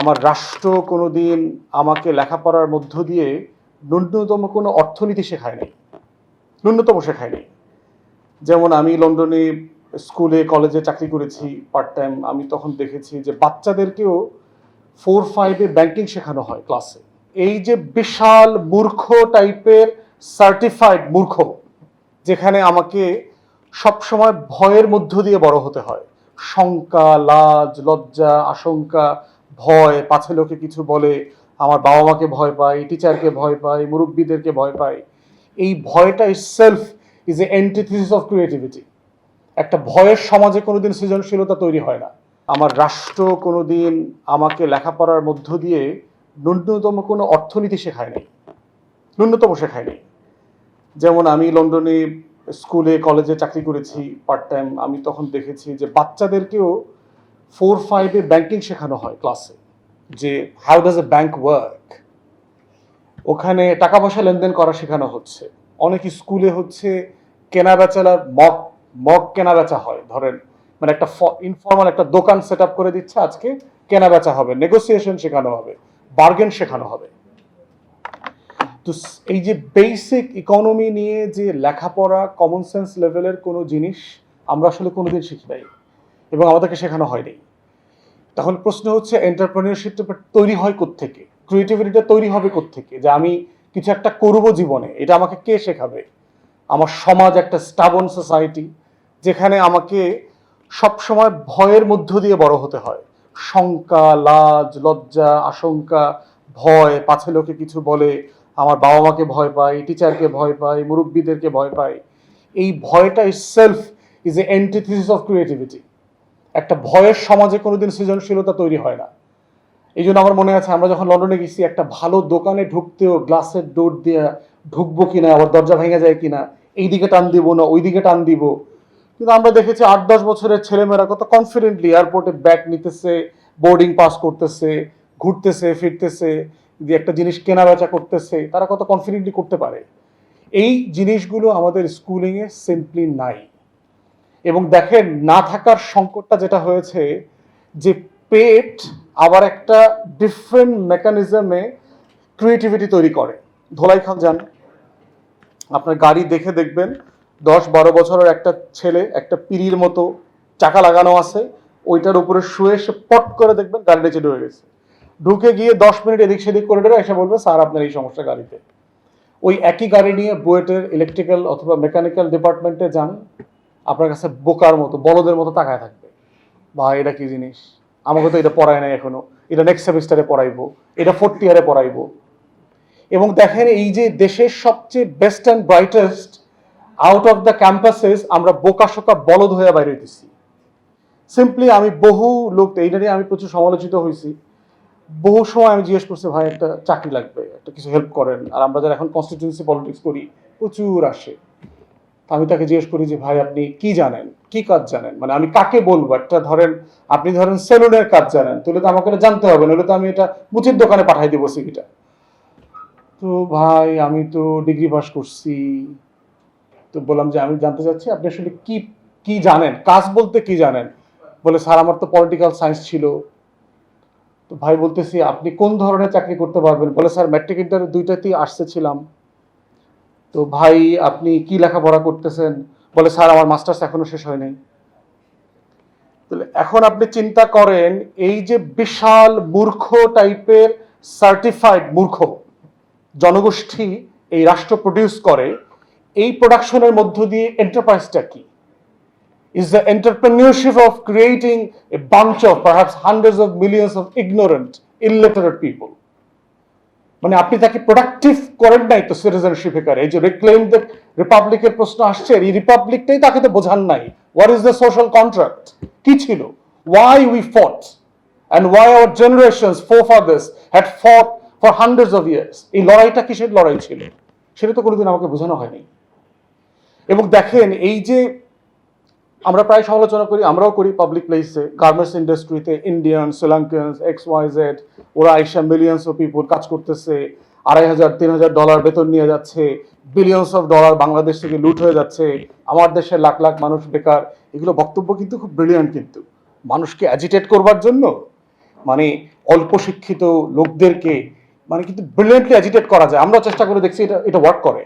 আমার রাষ্ট্র কোনোদিন আমাকে লেখাপড়ার মধ্য দিয়ে ন্যূনতম কোনো অর্থনীতি শেখায় নাই। ন্যূনতম শেখায় নাই। যেমন আমি লন্ডনে স্কুলে, কলেজে চাকরি করেছি পার্ট টাইম আমি তখন দেখেছি যে বাচ্চাদেরকেও ফোর ফাইভে ব্যাংকিং শেখানো হয় ক্লাসে এই যে বিশাল মূর্খ টাইপের সার্টিফাইড মূর্খ, যেখানে আমাকে সবসময় ভয়ের মধ্য দিয়ে বড় হতে হয়। শঙ্কা, লাজ, লজ্জা, আশঙ্কা ভয়, পাছে লোকে কিছু বলে, আমার বাবা মাকে ভয় পাই টিচারকে ভয় পাই মুরব্বীদেরকে ভয় পাই এই ভয়টা self is a antithesis of creativity একটা ভয়ের সমাজে কোনোদিন সৃজনশীলতা তৈরি হয় না। আমার রাষ্ট্র কোনোদিন আমাকে লেখাপড়ার মধ্য দিয়ে ন্যূনতম কোনো অর্থনীতি শেখায় নাই। ন্যূনতম শেখায় নাই। যেমন আমি লন্ডনে স্কুলে, কলেজে চাকরি করেছি পার্ট টাইম আমি তখন দেখেছি যে বাচ্চাদেরকেও ফোর ফাইভে ব্যাংকিং শেখানো হয় ক্লাসে যে how does a bank work ওখানে টাকা পয়সা লেনদেন করা শেখানো হচ্ছে। অনেক স্কুলে হচ্ছে কেনা বেচার মগ মগ কেনা বেচা হয়। ধরেন মানে একটা ইনফর্মাল একটা দোকান সেট আপ করে দিচ্ছে, আজকে কেনা বেচা হবে নেগোসিয়েশন শেখানো হবে বার্গেন শেখানো হবে। তো এই যে বেসিক ইকোনমি নিয়ে যে লেখাপড়া কমন সেন্স লেভেলের কোনো জিনিস আমরা আসলে কোনোদিন শিখি নাই এবং আমাদেরকে শেখানো হয়নি। তাহলে প্রশ্ন হচ্ছে এন্টারপ্রেনিয়রশিপটা তৈরি হয় থেকে ক্রিয়েটিভিটিটা তৈরি হবে থেকে যে আমি কিছু একটা করব জীবনে, এটা আমাকে কে শেখাবে? আমার সমাজ একটা স্টাবন সোসাইটি যেখানে আমাকে সবসময় ভয়ের মধ্য দিয়ে বড় হতে হয়। শঙ্কা, লাজ, লজ্জা, আশঙ্কা, ভয়, পাছে লোকে কিছু বলে, আমার বাবা মাকে ভয় পাই টিচারকে ভয় পাই মুরব্বীদেরকে ভয় পাই এই ভয়টা self is a antithesis of creativity একটা ভয়ের সমাজে কোনোদিন সৃজনশীলতা তৈরি হয় না। এই জন্য আমার মনে আছে, আমরা যখন লন্ডনে গেছি, একটা ভালো দোকানে ঢুকতেও গ্লাসের ডোর দিয়ে ঢুকবো কিনা, আবার দরজা ভেঙে যায় কিনা, এই দিকে টান দিব না, ওই দিকে টান দিব। কিন্তু আমরা দেখেছি আট দশ বছরের ছেলেমেয়েরা কত কনফিডেন্টলি এয়ারপোর্টে ব্যাগ নিতেছে বোর্ডিং পাস করতেছে, ঘুরতেছে, ফিরতেছে যে একটা জিনিস কেনা বেচা করতেছে, তারা কত কনফিডেন্টলি করতে পারে। এই জিনিসগুলো আমাদের স্কুলিংয়ে সিম্পলি নাই। এবং দেখেন, না থাকার সংকটটা যেটা হয়েছে যে পেট আবার একটা ডিফারেন্ট মেকানিজমে ক্রিয়েটিভিটি তৈরি করে। ধোলাই খাল যান। আপনার গাড়ি দেখে দেখবেন, দশ বারো বছরের একটা ছেলে, একটা পিড়ির মতো চাকা লাগানো আছে, ওইটার উপরে শুয়ে সে পট করে দেখবেন গাড়ি নিচে ঢুকে গেছে। ঢুকে গিয়ে দশ মিনিট এদিক সেদিক করে করিডোরে এসে বলবে, স্যার, আপনার এই সমস্যা গাড়িতে। ওই একই গাড়ি নিয়ে বুয়েটের ইলেকট্রিক্যাল অথবা মেকানিক্যাল ডিপার্টমেন্টে যান। আপনার কাছে বোকার মতো, বলদের মতো তাকায় থাকবে। বা এটা কি জিনিস? আমাকে তো এটা পড়ায় নাই এখনও। এটা নেক্সট সেমিস্টারে পড়াইবো। এটা ফোর্থ ইয়ারে পড়াইবো। এবং দেখেন, এই যে দেশের সবচেয়ে best and brightest out of the campuses আমরা বোকা শোকা বলদ হয়ে বাইরে হইতেছি। সিম্পলি আমি বহু লোক, এইটা নিয়ে আমি প্রচুর সমালোচিত হয়েছি বহু সময় আমি জিজ্ঞেস করছি, ভাই, একটা চাকরি লাগবে, একটা কিছু হেল্প করেন। আর আমরা যারা এখন কনস্টিটিউন্সি পলিটিক্স করি, প্রচুর আসে। আমি তাকে জিজ্ঞেস করি যে, ভাই, আপনি কি জানেন? কি কাজ জানেন? মানে আমি কাকে বলব? একটা ধরেন, আপনি ধরেন সেলুনের কাজ জানেন, তাহলে তো আমাকে জানতে হবে, নাহলে তো আমি এটা মুচির দোকানে পাঠাই দেবো সিভিটা। তো, ভাই, আমি তো ডিগ্রি পাস করছি। তো বললাম যে, আমি জানতে চাচ্ছি, আপনি আসলে কি কি জানেন? কাজ বলতে কি জানেন? বলে, স্যার, আমার তো পলিটিক্যাল সায়েন্স ছিল। তো ভাই বলতেছি, আপনি কোন ধরনের চাকরি করতে পারবেন? বলে, স্যার, ম্যাট্রিক ইন্টার দুইটাতেই আসতে ছিলাম। তো ভাই আপনি কি লেখাপড়া করতেছেন? বলে স্যার আমার মাস্টার্স এখনও শেষ হয় নাই। এখন আপনি চিন্তা করেন এই যে বিশাল মূর্খ টাইপের সার্টিফাইড মূর্খ জনগোষ্ঠী এই রাষ্ট্র প্রডিউস করে এই প্রোডাকশনের মধ্য দিয়ে এন্টারপ্রাইজটা কি? Is the entrepreneurship of creating a bunch of perhaps hundreds of millions of ignorant, people. মানে আপনি তাকে প্রোডাক্টিভ করেন নাই তো সিটিজেনশিপ কারে এই যে রিক্লেম দ্য রিপাবলিকের প্রশ্ন আসছে, এই রিপাবলিকটাই তাকে তো বোঝান নাই। What is the social contract কি ছিল? Why we fought and why our generations forefathers had fought for hundreds of years এই লড়াইটা কিসের লড়াই ছিল? সেটা তো কোনোদিন আমাকে বোঝানো হয়নি। এবং দেখেন, এই যে আমরা প্রায় সমালোচনা করি, আমরাও করি পাবলিক প্লেসে গার্মেন্টস ইন্ডাস্ট্রিতে Indian Sri Lankans X Y Z ওরা আইসা মিলিয়ন্স অফ পিপুল কাজ করতেছে, আড়াই হাজার, তিন হাজার ডলার বেতন নিয়ে যাচ্ছে বিলিয়ন্স অফ ডলার বাংলাদেশ থেকে লুট হয়ে যাচ্ছে, আমার দেশে লাখ লাখ মানুষ বেকার। এগুলো বক্তব্য কিন্তু খুব ব্রিলিয়ান্ট কিন্তু। মানুষকে অ্যাজিটেট করবার জন্য মানে অল্প শিক্ষিত লোকদেরকে মানে কিন্তু ব্রিলিয়েন্টলি অ্যাজিটেট করা যায়। আমরা চেষ্টা করে দেখছি এটা এটা ওয়ার্ক করে।